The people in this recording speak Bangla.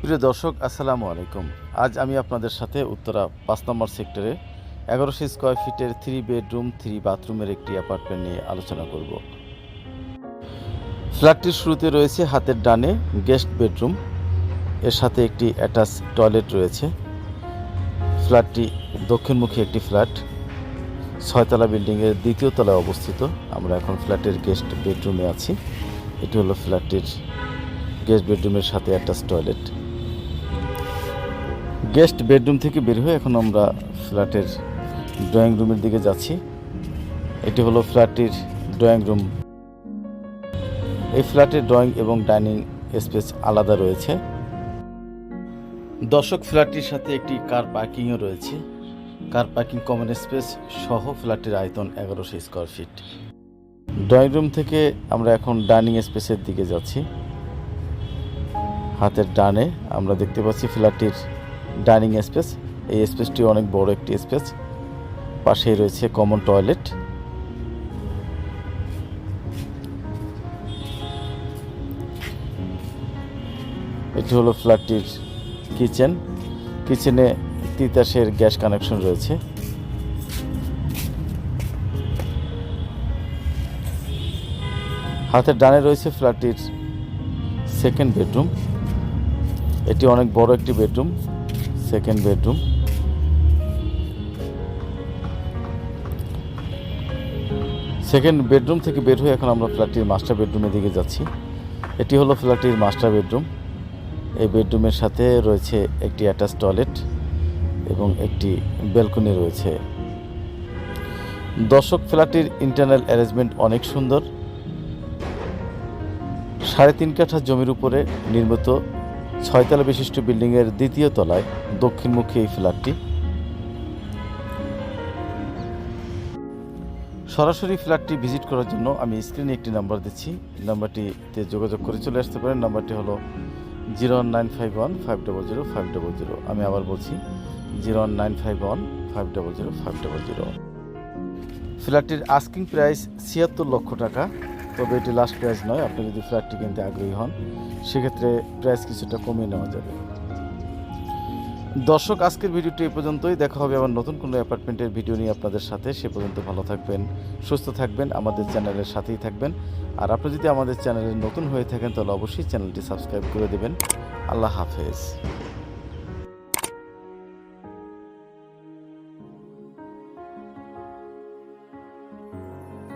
প্রিয় দর্শক, আসসালামু আলাইকুম। আজ আমি আপনাদের সাথে উত্তরা পাঁচ নম্বর সেক্টরে এগারোশো স্কোয়ার ফিটের থ্রি বেডরুম থ্রি বাথরুমের একটি অ্যাপার্টমেন্ট নিয়ে আলোচনা করব। ফ্ল্যাটটির শুরুতে রয়েছে হাতের ডানে গেস্ট বেডরুম এর সাথে একটি অ্যাটাচ টয়লেট রয়েছে। ফ্ল্যাটটি দক্ষিণমুখী একটি ফ্ল্যাট, ছয়তলা বিল্ডিংয়ের দ্বিতীয় তলায় অবস্থিত। আমরা এখন ফ্ল্যাটের গেস্ট বেডরুমে আছি। এটি হলো ফ্ল্যাটটির গেস্ট বেডরুমের সাথে অ্যাটাচ টয়লেট গেস্ট বেডরুম থেকে বের হয়ে এখন আমরা ফ্ল্যাটের ড্রয়িং রুমের দিকে যাচ্ছি। এটি হলো ফ্ল্যাটটির ড্রয়িং রুম। এই ফ্ল্যাটের ড্রয়িং এবং ডাইনিং স্পেস আলাদা রয়েছে। দর্শক, ফ্ল্যাটটির সাথে একটি কার পার্কিংও রয়েছে। কার পার্কিং কমন স্পেস সহ ফ্ল্যাটের আয়তন এগারোশো স্কোয়ার ফিট। ড্রয়িং রুম থেকে আমরা এখন ডাইনিং স্পেসের দিকে যাচ্ছি। হাতের ডানে আমরা দেখতে পাচ্ছি ফ্ল্যাটটির ডাইনিং স্পেস। এই স্পেসটি অনেক বড় একটি স্পেস। পাশেই রয়েছে কমন টয়লেট। এটি হলো ফ্ল্যাটটির কিচেন। কিচেনে তিতাসের গ্যাস কানেকশন রয়েছে। হাতের ডানে রয়েছে ফ্ল্যাটটির সেকেন্ড বেডরুম। এটি অনেক বড় একটি bedroom. Second bedroom second bedroom থেকে বের হয়ে এখন আমরা ফ্ল্যাটটির মাস্টার বেডরুমের দিকে যাচ্ছি। এটি হলো ফ্ল্যাটটির মাস্টার বেডরুম এই বেডরুমের সাথে রয়েছে একটি অ্যাটাচ টয়লেট এবং একটি ব্যালকনি রয়েছে। দর্শক, ফ্ল্যাটটির ইন্টারনাল অ্যারেঞ্জমেন্ট অনেক সুন্দর। সাড়ে তিন কাঠা জমির উপরে নির্মিত ছয়তলা বিশিষ্ট বিল্ডিংয়ের দ্বিতীয় তলায় দক্ষিণমুখী এই ফ্ল্যাটটি। সরাসরি ফ্ল্যাটটি ভিজিট করার জন্য আমি স্ক্রিনে একটি নাম্বার দিচ্ছি। নাম্বারটিতে যোগাযোগ করে চলে আসতে পারেন। নাম্বারটি হলো zero one nine five one five double zero five double zero. আমি আবার বলছি, zero one nine five one five double zero five double zero. ফ্ল্যাটটির asking price ছিয়াত্তর লক্ষ টাকা। তবে এটি লাস্ট প্রাইস নয়। আপনি যদি ফ্ল্যাটটি কিনতে আগ্রহী হন, সেক্ষেত্রে প্রাইস কিছুটা কমিয়ে নেওয়া যাবে। দর্শক, আজকের ভিডিওটি এ পর্যন্তই। দেখা হবে আবার নতুন কোনো অ্যাপার্টমেন্টের ভিডিও নিয়ে আপনাদের সাথে। সে পর্যন্ত ভালো থাকবেন, সুস্থ থাকবেন, আমাদের চ্যানেলের সাথেই থাকবেন। আর আপনি যদি আমাদের চ্যানেলে নতুন হয়ে থাকেন, তাহলে অবশ্যই চ্যানেলটি সাবস্ক্রাইব করে দেবেন। আল্লাহ হাফেজ।